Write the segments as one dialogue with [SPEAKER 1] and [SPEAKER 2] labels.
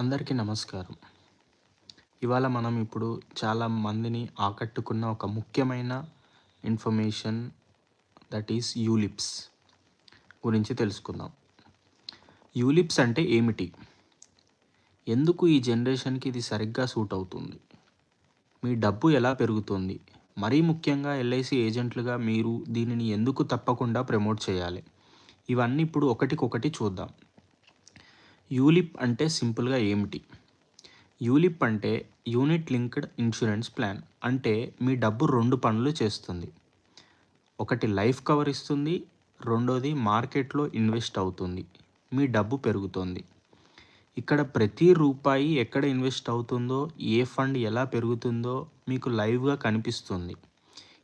[SPEAKER 1] అందరికీ నమస్కారం. ఇవాళ మనం ఇప్పుడు చాలా మందిని ఆకట్టుకున్న ఒక ముఖ్యమైన ఇన్ఫర్మేషన్ దట్ ఈస్ యూలిప్స్ గురించి తెలుసుకుందాం. యూలిప్స్ అంటే ఏమిటి? ఎందుకు ఈ జనరేషన్కి ఇది సరిగ్గా సూట్ అవుతుంది? మీ డబ్బు ఎలా పెరుగుతుంది? మరీ ముఖ్యంగా ఎల్ఐసి ఏజెంట్లుగా మీరు దీనిని ఎందుకు తప్పకుండా ప్రమోట్ చేయాలి? ఇవన్నీ ఇప్పుడు ఒకటికొకటి చూద్దాం. యూలిప్ అంటే సింపుల్గా ఏమిటి? యూలిప్ అంటే యూనిట్ లింక్డ్ ఇన్సూరెన్స్ ప్లాన్ అంటే మీ డబ్బు రెండు పనులు చేస్తుంది. ఒకటి లైఫ్ కవర్ ఇస్తుంది రెండోది మార్కెట్లో ఇన్వెస్ట్ అవుతుంది మీ డబ్బు పెరుగుతుంది. ఇక్కడ ప్రతి రూపాయి ఎక్కడ ఇన్వెస్ట్ అవుతుందో ఏ ఫండ్ ఎలా పెరుగుతుందో మీకు లైవ్గా కనిపిస్తుంది.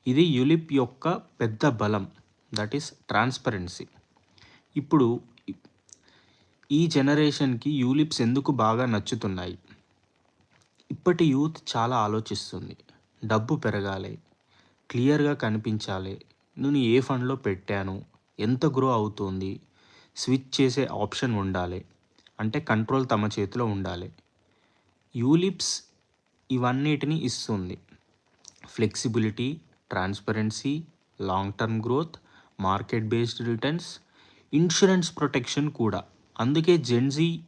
[SPEAKER 1] ఇది యులిప్ యొక్క పెద్ద బలం దట్ ఈస్ ట్రాన్స్పరెన్సీ. ఇప్పుడు ఈ జనరేషన్కి యూలిప్స్ ఎందుకు బాగా నచ్చుతున్నాయి? ఇప్పటి యూత్ చాలా ఆలోచిస్తుంది. డబ్బు పెరగాలి. క్లియర్గా కనిపించాలి. నేను ఏ ఫండ్లో పెట్టాను? ఎంత గ్రో అవుతుంది? స్విచ్ చేసే ఆప్షన్ ఉండాలి. అంటే కంట్రోల్ తమ చేతిలో ఉండాలి. యూలిప్స్ ఇవన్నిటిని ఇస్తుంది. Flexibility transparency long term growth market based returns insurance protection కూడా. అందుకే జెన్జీ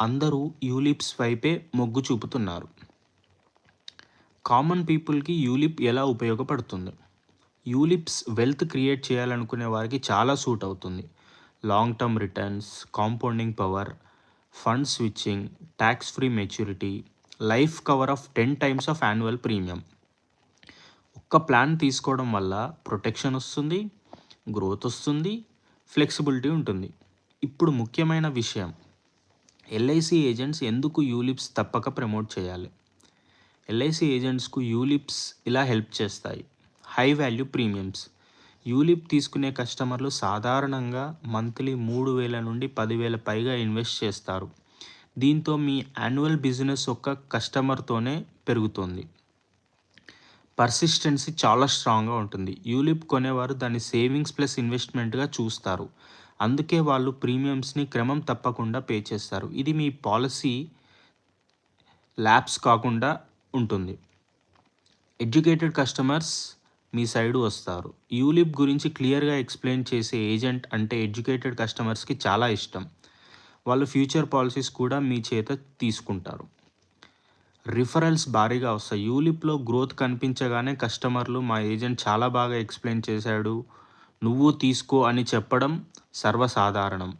[SPEAKER 1] అందరూ యూలిప్స్ వైపే మొగ్గు చూపుతున్నారు. కామన్ పీపుల్కి యూలిప్ ఎలా ఉపయోగపడుతుంది? యూలిప్స్ వెల్త్ క్రియేట్ చేయాలనుకునే వారికి చాలా సూట్ అవుతుంది. Long term returns compounding power fund switching tax free maturity life cover of ten times of annual premium. ఒక్క ప్లాన్ తీసుకోవడం వల్ల ప్రొటెక్షన్ వస్తుంది గ్రోత్ వస్తుంది ఫ్లెక్సిబిలిటీ ఉంటుంది. ఇప్పుడు ముఖ్యమైన విషయం. ఎల్ఐసి ఏజెంట్స్ ఎందుకు యూలిప్స్ తప్పక ప్రమోట్ చేయాలి? ఎల్ఐసి ఏజెంట్స్కు యూలిప్స్ ఇలా హెల్ప్ చేస్తాయి. High value premiums. యూలిప్ తీసుకునే కస్టమర్లు సాధారణంగా మంత్లీ మూడు వేల నుండి పదివేల పైగా ఇన్వెస్ట్ చేస్తారు. దీంతో మీ యాన్యువల్ బిజినెస్ ఒక్క కస్టమర్తోనే పెరుగుతుంది. పర్సిస్టెన్సీ చాలా స్ట్రాంగ్గా ఉంటుంది. యూలిప్ కొనేవారు దాన్ని సేవింగ్స్ ప్లస్ ఇన్వెస్ట్మెంట్గా చూస్తారు. అందుకే వాళ్ళు ప్రీమియమ్స్ని క్రమం తప్పకుండా పే చేస్తారు. ఇది మీ పాలసీ ల్యాబ్స్ కాకుండా ఉంటుంది. ఎడ్యుకేటెడ్ కస్టమర్స్ మీ సైడ్ వస్తారు. యూలిప్ గురించి క్లియర్గా ఎక్స్ప్లెయిన్ చేసే ఏజెంట్ అంటే ఎడ్యుకేటెడ్ కస్టమర్స్కి చాలా ఇష్టం. వాళ్ళు ఫ్యూచర్ పాలసీస్ కూడా మీ చేత తీసుకుంటారు. రిఫరల్స్ భారీగా వస్తాయి. యూలిప్లో గ్రోత్ కనిపించగానే కస్టమర్లు మా ఏజెంట్ చాలా బాగా ఎక్స్ప్లెయిన్ చేశాడు నువ్వు తీసుకో అని చెప్పడం సర్వసాధారణం.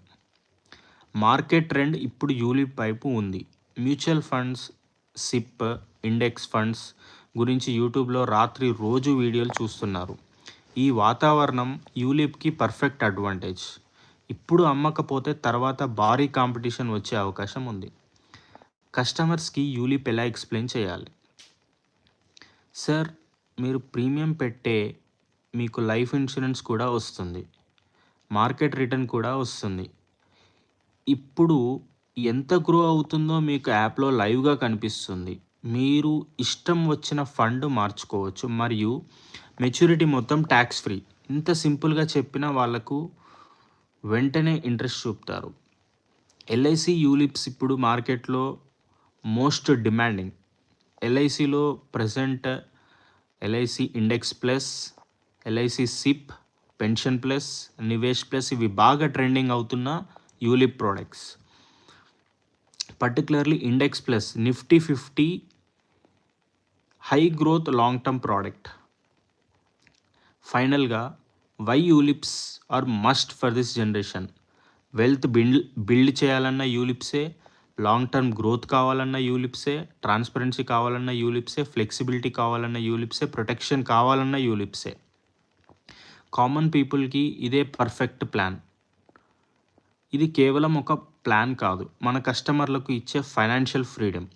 [SPEAKER 1] మార్కెట్ ట్రెండ్ ఇప్పుడు యూలిప్ వైపు ఉంది. Mutual funds SIP index funds గురించి యూట్యూబ్లో రాత్రి రోజు వీడియోలు చూస్తున్నారు. ఈ వాతావరణం యూలిప్కి పర్ఫెక్ట్ అడ్వాంటేజ్. ఇప్పుడు అమ్మకపోతే తర్వాత భారీ కాంపిటీషన్ వచ్చే అవకాశం ఉంది. కస్టమర్స్కి యూలిప్ ఎలా ఎక్స్ప్లెయిన్ చేయాలి. సార్ మీరు ప్రీమియం పెట్టే మీకు లైఫ్ ఇన్సూరెన్స్ కూడా వస్తుంది. మార్కెట్ రిటర్న్ కూడా వస్తుంది. ఇప్పుడు ఎంత గ్రో అవుతుందో మీకు యాప్లో లైవ్గా కనిపిస్తుంది. మీరు ఇష్టం వచ్చిన ఫండ్ మార్చుకోవచ్చు. మరియు మెచ్యూరిటీ మొత్తం ట్యాక్స్ ఫ్రీ. ఇంత సింపుల్గా చెప్పిన వాళ్ళకు వెంటనే ఇంట్రెస్ట్ చూపుతారు. ఎల్ఐసి యూలిప్స్ ఇప్పుడు మార్కెట్లో most demanding. ఎల్ఐసిలో present LIC index plus LIC SIP pension plus Nivesh plus ఇవి బాగా ట్రెండింగ్ అవుతున్న ULIP products. Particularly index plus Nifty fifty high growth long term product. ఫైనల్గా why ULIPs are must for this generation. Wealth build build చేయాలన్న యూలిప్సే long term growth కావాలన్న యూలిప్సే transparency కావాలన్న యూలిప్సే flexibility కావాలన్న యూలిప్సే protection కావాలన్న యూలిప్సే. కామన్ పీపుల్కి ఇదే పర్ఫెక్ట్ ప్లాన్. ఇది కేవలం ఒక ప్లాన్ కాదు మన కస్టమర్లకు ఇచ్చే ఫైనాన్షియల్ ఫ్రీడమ్.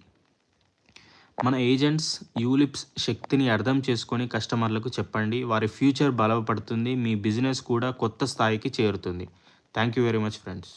[SPEAKER 1] మన ఏజెంట్స్ యూలిప్స్ శక్తిని అర్థం చేసుకొని కస్టమర్లకు చెప్పండి వారి ఫ్యూచర్ బలపడుతుంది మీ బిజినెస్ కూడా కొత్త స్థాయికి చేరుతుంది. Thank you very much friends.